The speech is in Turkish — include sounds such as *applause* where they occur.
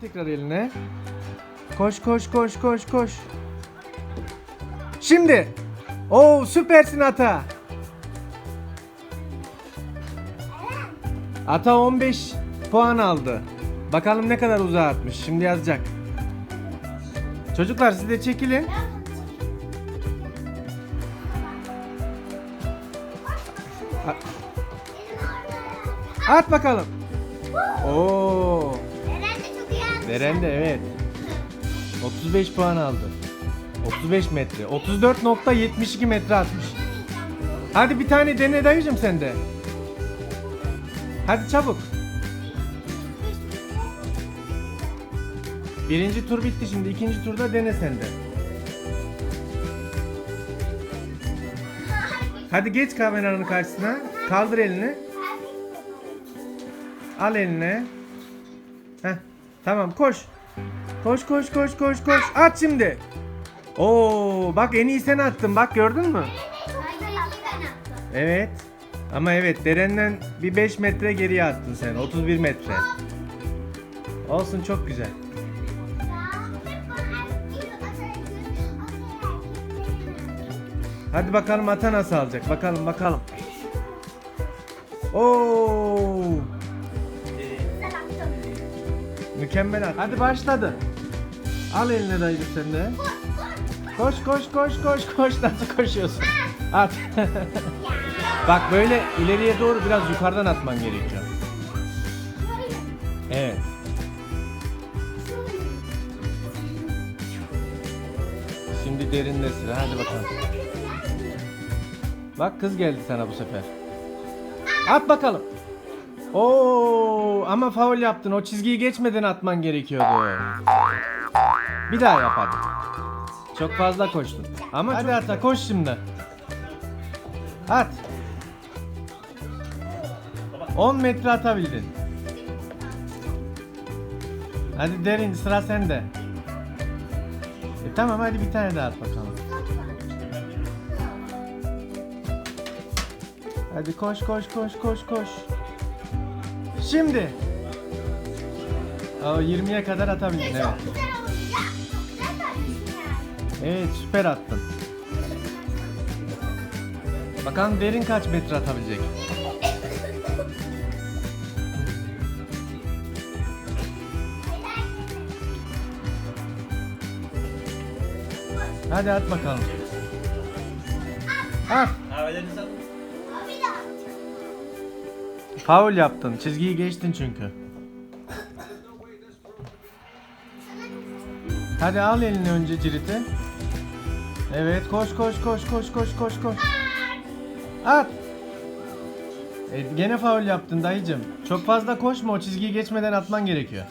tekrar eline. Koş koş koş koş koş. Şimdi. Oo süpersin Ata. Ata 15 puan aldı. Bakalım ne kadar uzağa atmış. Şimdi yazacak. Çocuklar siz de çekilin. At bakalım. Oo. Eren de çok iyi atmış. Deren de evet. 35 puan aldı. 35 metre. 34.72 metre atmış. Hadi bir tane dene dayıcım sen de. Hadi çabuk. Birinci tur bitti şimdi. ikinci turda dene sen de. Hadi geç kameranın karşısına. Kaldır elini. Al eline. Heh, tamam koş. Koş koş koş koş koş. At şimdi. Oo bak en iyi sen attın. Bak gördün mü? Evet. Ama evet derenden bir 5 metre geriye attın sen. 31 metre. Olsun çok güzel. Hadi bakalım ata nasıl alacak. Bakalım bakalım. Oo! Mükemmel at. Hadi başladı. Al eline dayıcım sen de. Koş koş koş koş koş nasıl koşuyorsun? At. *laughs* Bak böyle ileriye doğru biraz yukarıdan atman gerekiyor. Evet. Şimdi derinde sıra. Hadi bakalım. Bak kız geldi sana bu sefer. At bakalım. Oo ama faul yaptın. O çizgiyi geçmeden atman gerekiyordu. Bir daha yap hadi. Çok fazla koştun. Ama hadi ata koş şimdi. At. 10 metre atabildin. Hadi derin sıra sende. E, tamam hadi bir tane daha at bakalım. Hadi koş koş koş koş koş. Şimdi. O 20'ye kadar atabildin evet. Çok güzel. Çok güzel. Evet süper attın. Bakalım derin kaç metre atabilecek. Hadi at bakalım. At. Kahvelerini sat. Faul yaptın. Çizgiyi geçtin çünkü. Hadi al elini önce ciriti. Evet koş koş koş koş koş koş koş. At. E, gene faul yaptın dayıcım. Çok fazla koşma o çizgiyi geçmeden atman gerekiyor.